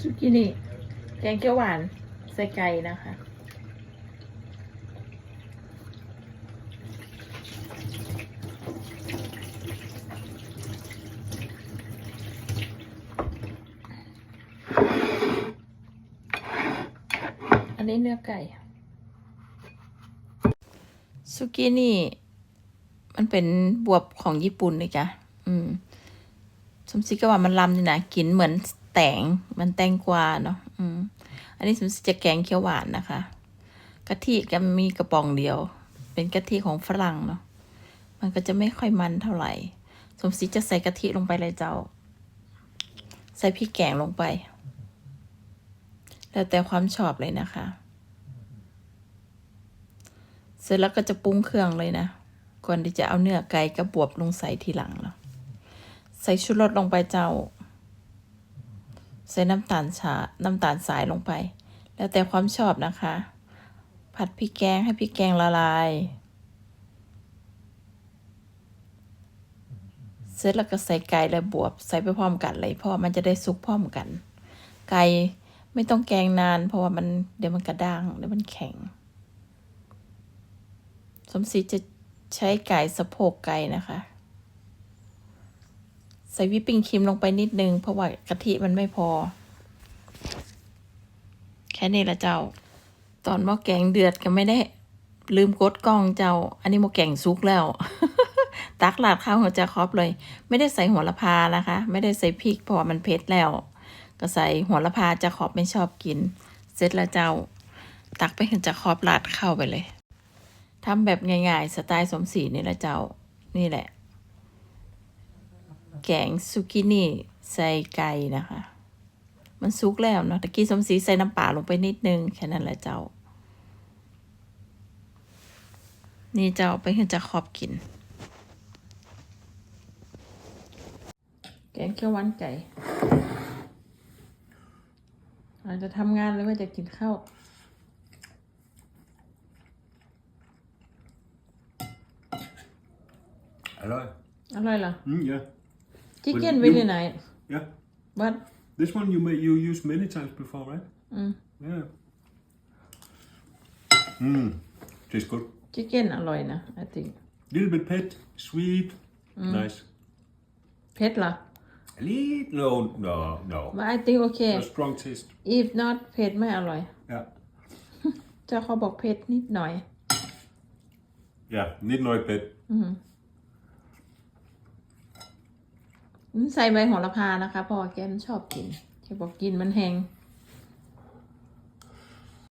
สุกี้นี่แกงเขียวหวานใส่ไก่นะคะ อันนี้เนื้อไก่สุกี้นี่ มันเป็นบวบของญี่ปุ่นเลยจ้ะ อืมสมศรีก็ว่ามันลำนี่นะกินเหมือน ตงมันแตงกวาเนาะอืมอันนี้สมศรีจะแกงเขียวหวานนะคะกะทิก็มีกระป๋องเดียว เป็นกะทิของฝรั่งเนาะมันก็จะไม่ค่อยมันเท่าไหร่ สมศรีจะใส่กะทิลงไปเลยเจ้า ใส่พริกแกงลงไป แล้วแต่ความชอบเลยนะคะ เสร็จแล้วก็จะปรุงเครื่องเลยนะ ก่อนที่จะเอาเนื้อไก่กับบวบลงใส่ทีหลังเนาะใส่ชูรสลงไปเจ้า ใส่น้ำตาลชาน้ำตาลสายลงไป แล้วแต่ความชอบนะคะ ผัดพริกแกงให้พริกแกงละลาย เสร็จแล้วก็ใส่ไก่และบวบ ใส่ไปพร้อมกันเลยเพราะว่ามันจะได้สุกพร้อมกัน ไก่ไม่ต้องแกงนาน เพราะว่ามันเดี๋ยวมันกระด้างเดี๋ยวมันแข็ง สมศรีจะใช้ไก่สะโพกไก่นะคะ ใส่วิปปิ้งครีมลงไปนิดนึง เพราะว่ากะทิมันไม่พอ แค่นี้ละเจ้า ตอนหม้อแกงเดือดก็ไม่ได้ ลืมกดกล้องเจ้า อันนี้หม้อแกงซุกแล้ว ตักหลาดข้าวหัวจะครอบเลย ไม่ได้ใส่หัวละพานะคะ ไม่ได้ใส่พริกเพราะว่ามันเผ็ดแล้ว ก็ใส่หัวละพาจะขอบไม่ชอบกิน เสร็จล้วเจ้า ตักไปเห็นจะครอบลาดเข้าไปเลยทำแบบง่ายๆ สไตล์สมศรีนี่ละเจ้า นี่แหละ แกงซุกินี่ใส่ไก่นะคะ มันซุกแล้วเนาะตะกี้สมศรีใส่น้ำปลาลงไปนิดนึงแค่นั้นแหละเจ้า นี่เจ้าไปเห็นจะขอบกิน แกงเขียวหวานไก่อาจจะทำงานหรือว่าจะกินข้าว Hello. อร่อยเหรอ Mm, yeah. ชิคเก้น Well, วิล you- ไหน Yeah. บัด This one you may, you used many times before, right? อืม Yeah. Mm. Tastes good. ชิคเก้นอร่อยนะ I think Little bit pet, sweet, nice. เผ็ดเหรอ A little, no, no, no. but I think okay A strong taste. if not เผ็ดไม่อร่อย Yeah. เจ้าเขาบอกเผ็ดนิดหน่อย Yeah, niet nooit pet. อืม ใส่ใบโหระพานะคะเพราะว่าแกมชอบกินแกบอกกินมันแห้ง